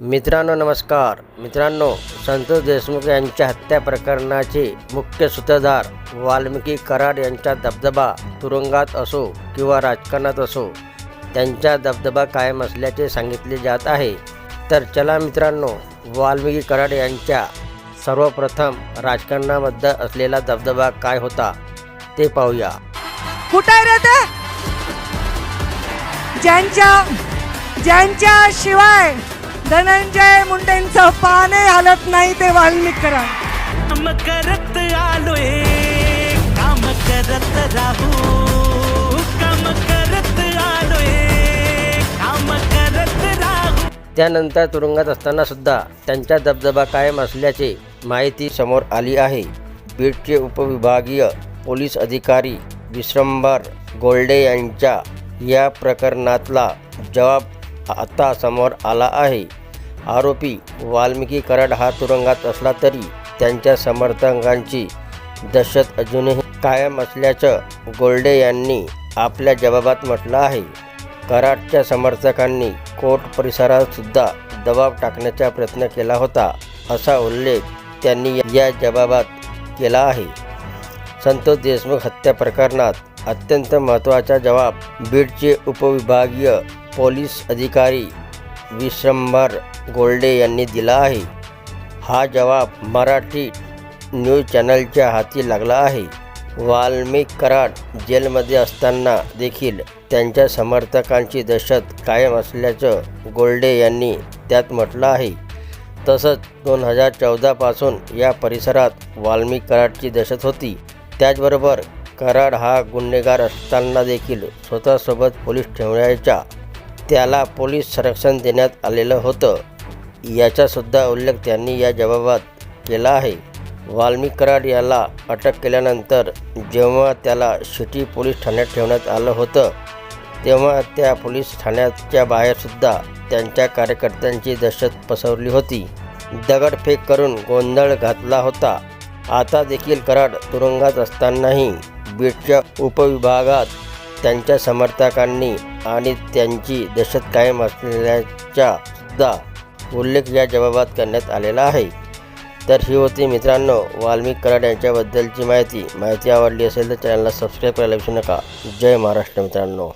मित्रांनो नमस्कार. मित्रांनो संतोष देशमुख यांच्या हत्या प्रकरणाचे मुख्य सूत्रधार वाल्मिकी कराड यांचा दबदबा तुरुंगात असो किंवा राजकारणात असो त्यांचा दबदबा कायम असल्याचे सांगितले जात आहे. तर चला मित्रांनो वाल्मिकी कराड यांच्या सर्वप्रथम राजकारणाबद्दल असलेला दबदबा काय होता ते पाहूया. ज्यांच्या ज्यांच्या शिवाय धनंजय मुंडेंचं पाने हलत नाही ते वाल्मिक करा काम करत आलोय काम करत राहू. काम करत आलोय काम करत राहू. त्यानंतर तुरुंगात असताना सुद्धा त्यांचा दबदबा कायम असल्याचे माहिती समोर आली आहे. बीडचे उपविभागीय पोलीस अधिकारी विश्रंभर गोल्डे यांच्या या प्रकरणातला जबाब आता समोर आला आहे. आरोपी वाल्मिकी कराड हा तुरुंगात असला तरी त्यांच्या समर्थकांची दहशत अजूनही कायम असल्याचं गोल्डे यांनी आपल्या जबाबात म्हटलं आहे. कराडच्या समर्थकांनी कोर्ट परिसरातसुद्धा दबाव टाकण्याचा प्रयत्न केला होता असा उल्लेख त्यांनी या जबाबात केला आहे. संतोष देशमुख हत्या प्रकरणात अत्यंत महत्त्वाचा जबाब बीडचे उपविभागीय पोलीस अधिकारी विश्रंभर गोल्डे यांनी दिला आहे. हा जबाब मराठी न्यूज चॅनलच्या हाती लागला आहे. वाल्मिक कराड जेलमध्ये असताना देखील त्यांच्या समर्थकांची दहशत कायम असल्याचं गोल्डे यांनी त्यात म्हटलं आहे. तसंच दोन हजार चौदापासून या परिसरात वाल्मिक कराडची दहशत होती. त्याचबरोबर कराड हा गुन्हेगार असताना देखील स्वतःसोबत पोलीस ठेवण्याच्या त्याला पोलीस संरक्षण देण्यात आलेलं होतं. याचासुद्धा उल्लेख त्यांनी या जबाबात केला आहे. वाल्मिक कराड याला अटक केल्यानंतर जेव्हा त्याला सिटी पोलीस ठाण्यात ठेवण्यात आलं होतं तेव्हा त्या पोलीस ठाण्याच्या बाहेरसुद्धा त्यांच्या कार्यकर्त्यांची दहशत पसरली होती. दगडफेक करून गोंधळ घातला होता. आता देखील कराड तुरुंगात असतानाही बीडच्या उपविभागात त्यांच्या समर्थकांनी आणि त्यांची दहशत कायम असल्याचा सुद्धा उल्लेख या जबाबात करण्यात आलेला आहे. तर ही होती मित्रांनो वाल्मिक कराड यांच्याबद्दलची माहिती. माहिती आवडली असेल तर चॅनलला सबस्क्राईब करायला विसरू नका. जय महाराष्ट्र मित्रांनो.